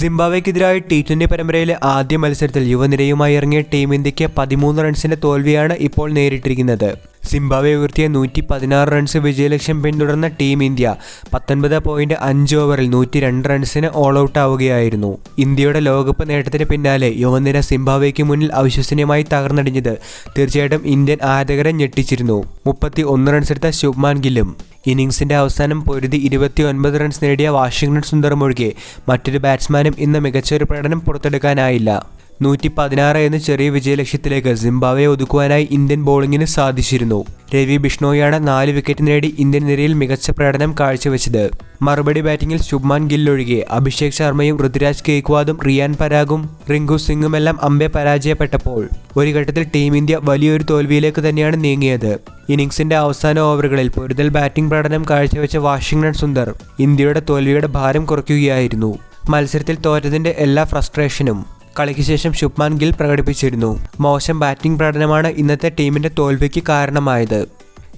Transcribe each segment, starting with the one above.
സിംബാബ്വെക്കെതിരായ T twenty പരമ്പരയിലെ ആദ്യ മത്സരത്തിൽ യുവനിരയുമായി ഇറങ്ങിയ ടീം ഇന്ത്യയ്ക്ക് പതിമൂന്ന് റൺസിന്റെ തോൽവിയാണ് ഇപ്പോൾ നേരിട്ടിരിക്കുന്നത്. സിംബാബ്വെ ഉയർത്തിയ നൂറ്റി പതിനാറ് റൺസ് വിജയലക്ഷ്യം പിന്തുടർന്ന ടീം ഇന്ത്യ പത്തൊൻപത് പോയിന്റ് അഞ്ച് ഓവറിൽ നൂറ്റി രണ്ട് റൺസിന് ഓൾ ഔട്ട് ആവുകയായിരുന്നു. ഇന്ത്യയുടെ ലോകകപ്പ് നേട്ടത്തിന് പിന്നാലെ യുവനിര സിംബാബ്വെക്ക് മുന്നിൽ അവിശ്വസനീയമായി തകർന്നടിഞ്ഞത് തീർച്ചയായിട്ടും ഇന്ത്യൻ ആരാധകരെ ഞെട്ടിച്ചിരുന്നു. മുപ്പത്തി ഒന്ന് റൺസെടുത്ത ശുഭ്മാൻ ഗില്ലും ഇന്നിംഗ്സിന്റെ അവസാനം പൊരുതി ഇരുപത്തി ഒൻപത് റൺസ് നേടിയ വാഷിംഗ്ടൺ സുന്ദറും ഒഴികെ മറ്റൊരു ബാറ്റ്സ്മാനും ഇന്ന് മികച്ചൊരു പ്രകടനം പുറത്തെടുക്കാനായില്ല. നൂറ്റി പതിനാറ് എന്ന ചെറിയ വിജയലക്ഷ്യത്തിലേക്ക് സിംബാവെ ഒതുക്കുവാനായി ഇന്ത്യൻ ബോളിംഗിന് സാധിച്ചിരുന്നു. രവി ബിഷ്ണോയാണ് നാല് വിക്കറ്റ് നേടി ഇന്ത്യൻ നിരയിൽ മികച്ച പ്രകടനം കാഴ്ചവെച്ചത്. മറുപടി ബാറ്റിംഗിൽ ശുഭ്മാൻ ഗിൽ ഒഴികെ അഭിഷേക് ശർമ്മയും ഋതുരാജ് കേക്വാദും റിയാൻ പരാഗും റിങ്കു സിംഗുമെല്ലാം അമ്പെ പരാജയപ്പെട്ടപ്പോൾ. ഒരു ഘട്ടത്തിൽ ടീം ഇന്ത്യ വലിയൊരു തോൽവിയിലേക്ക് തന്നെയാണ് നീങ്ങിയത്. ഇന്നിംഗ്സിന്റെ അവസാന ഓവറുകളിൽ പൊരുതൽ ബാറ്റിംഗ് പ്രകടനം കാഴ്ചവെച്ച വാഷിംഗ്ടൺ സുന്ദർ ഇന്ത്യയുടെ തോൽവിയുടെ ഭാരം കുറയ്ക്കുകയായിരുന്നു. മത്സരത്തിൽ തോറ്റതിന്റെ എല്ലാ ഫ്രസ്ട്രേഷനും കളിക്ക് ശേഷം ശുഭ്മാൻ ഗിൽ പ്രകടിപ്പിച്ചിരുന്നു. മോശം ബാറ്റിംഗ് പ്രകടനമാണ് ഇന്നത്തെ ടീമിന്റെ തോൽവിക്ക് കാരണമായത്.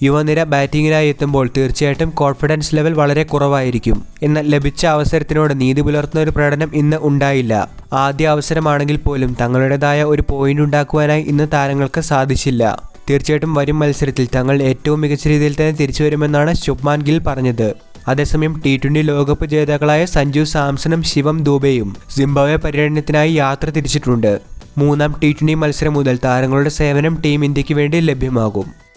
യുവനിര ബാറ്റിങ്ങിനായി എത്തുമ്പോൾ തീർച്ചയായിട്ടും കോൺഫിഡൻസ് ലെവൽ വളരെ കുറവായിരിക്കും. എന്നാൽ ലഭിച്ച അവസരത്തിനോട് നീതി പുലർത്തുന്ന ഒരു പ്രകടനം ഇന്ന് ഉണ്ടായില്ല. ആദ്യ അവസരമാണെങ്കിൽ പോലും തങ്ങളുടേതായ ഒരു പോയിന്റ് ഉണ്ടാക്കുവാനായി ഇന്ന് താരങ്ങൾക്ക് സാധിച്ചില്ല. തീർച്ചയായിട്ടും വരും മത്സരത്തിൽ തങ്ങൾ ഏറ്റവും മികച്ച രീതിയിൽ തന്നെ തിരിച്ചു വരുമെന്നാണ് ശുഭ്മാൻ ഗിൽ പറഞ്ഞത്. അതേസമയം ടി ട്വന്റി ലോകകപ്പ് ജേതാക്കളായ സഞ്ജു സാംസണും ശിവം ദൂബെയും സിംബാബ്വെ പര്യടനത്തിനായി യാത്ര തിരിച്ചിട്ടുണ്ട്. മൂന്നാം ടി ട്വന്റി മത്സരം മുതൽ താരങ്ങളുടെ സേവനം ടീം ഇന്ത്യയ്ക്ക് വേണ്ടി ലഭ്യമാകും.